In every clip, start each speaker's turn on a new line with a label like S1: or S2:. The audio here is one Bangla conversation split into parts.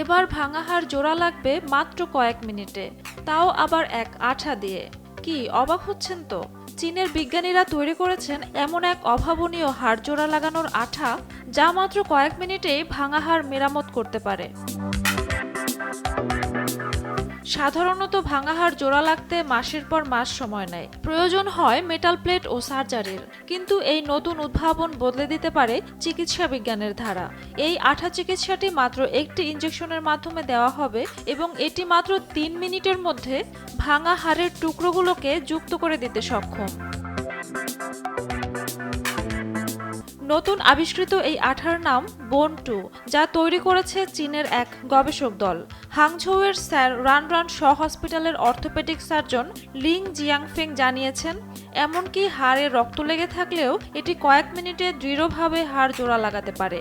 S1: এবার ভাঙাহার জোড়া লাগবে মাত্র কয়েক মিনিটে। তাও আবার এক আঠা দিয়ে। কি, অবাক হচ্ছেন তো? চীনের বিজ্ঞানীরা তৈরি করেছেন এমন এক অভাবনীয় হাড় জোড়া লাগানোর আঠা যা মাত্র কয়েক মিনিটেই ভাঙাহার মেরামত করতে পারে। সাধারণত ভাঙা হাড় জোড়া লাগতে মাসের পর মাস সময় নেয়। প্রয়োজন হয় মেটাল প্লেট ও সার্জারির কিন্তু এই নতুন উদ্ভাবন বদলে দিতে পারে চিকিৎসা বিজ্ঞানের ধারা। এই আঠা চিকিৎসাটি মাত্র একটি ইঞ্জেকশনের মাধ্যমে দেওয়া হবে এবং এটি মাত্র তিন মিনিটের মধ্যে ভাঙা হাড়ের টুকরোগুলোকে যুক্ত করে দিতে সক্ষম। নতুন আবিষ্কৃত এই আঠার নাম বোন টু যা তৈরি করেছে চীনের এক গবেষক দল। হাংঝৌয়ের স্যার রান রান শ হসপিটালের অর্থোপেডিক সার্জন লিং জিয়াংফেং জানিয়েছেন, এমনকি হাড়ে রক্ত লেগে থাকলেও এটি কয়েক মিনিটে দৃঢ়ভাবে হাড় জোড়া লাগাতে পারে।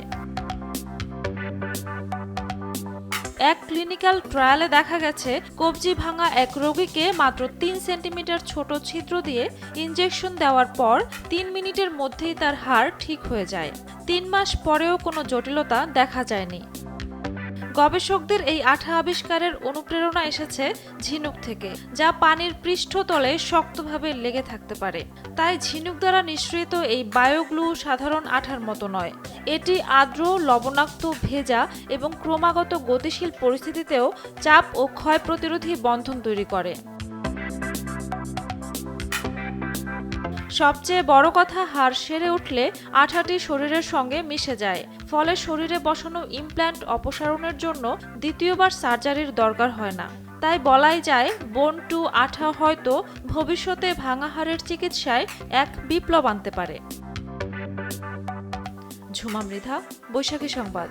S1: এক ক্লিনিক্যাল ট্রায়ালে দেখা গেছে, কবজি ভাঙা এক রোগীকে মাত্র তিন সেন্টিমিটার ছোট ছিদ্র দিয়ে ইঞ্জেকশন দেওয়ার পর তিন মিনিটের মধ্যেই তার হাড় ঠিক হয়ে যায়। তিন মাস পরেও কোনো জটিলতা দেখা যায়নি। গবেষকদের এই আঠা আবিষ্কারের অনুপ্রেরণা এসেছে ঝিনুক থেকে, যা পানির পৃষ্ঠতলে শক্তভাবে লেগে থাকতে পারে। তাই ঝিনুক দ্বারা নিঃসৃত এই বায়োগ্লু সাধারণ আঠার মতো নয়। এটি আর্দ্র, লবণাক্ত, ভেজা এবং ক্রমাগত গতিশীল পরিস্থিতিতেও চাপ ও ক্ষয় প্রতিরোধী বন্ধন তৈরি করে। সবচেয়ে বড় কথা, হাড় সেরে উঠলে আঠাটি শরীরের সঙ্গে মিশে যায়। ফলে শরীরে বসানো ইমপ্ল্যান্ট অপসারণের জন্য দ্বিতীয়বার সার্জারির দরকার হয় না। তাই বলাই যায়, বোন টু আঠা হয়তো ভবিষ্যতে ভাঙা হাড়ের চিকিৎসায় এক বিপ্লব আনতে পারে। ঝুমা মৃধা, বৈশাখী সংবাদ।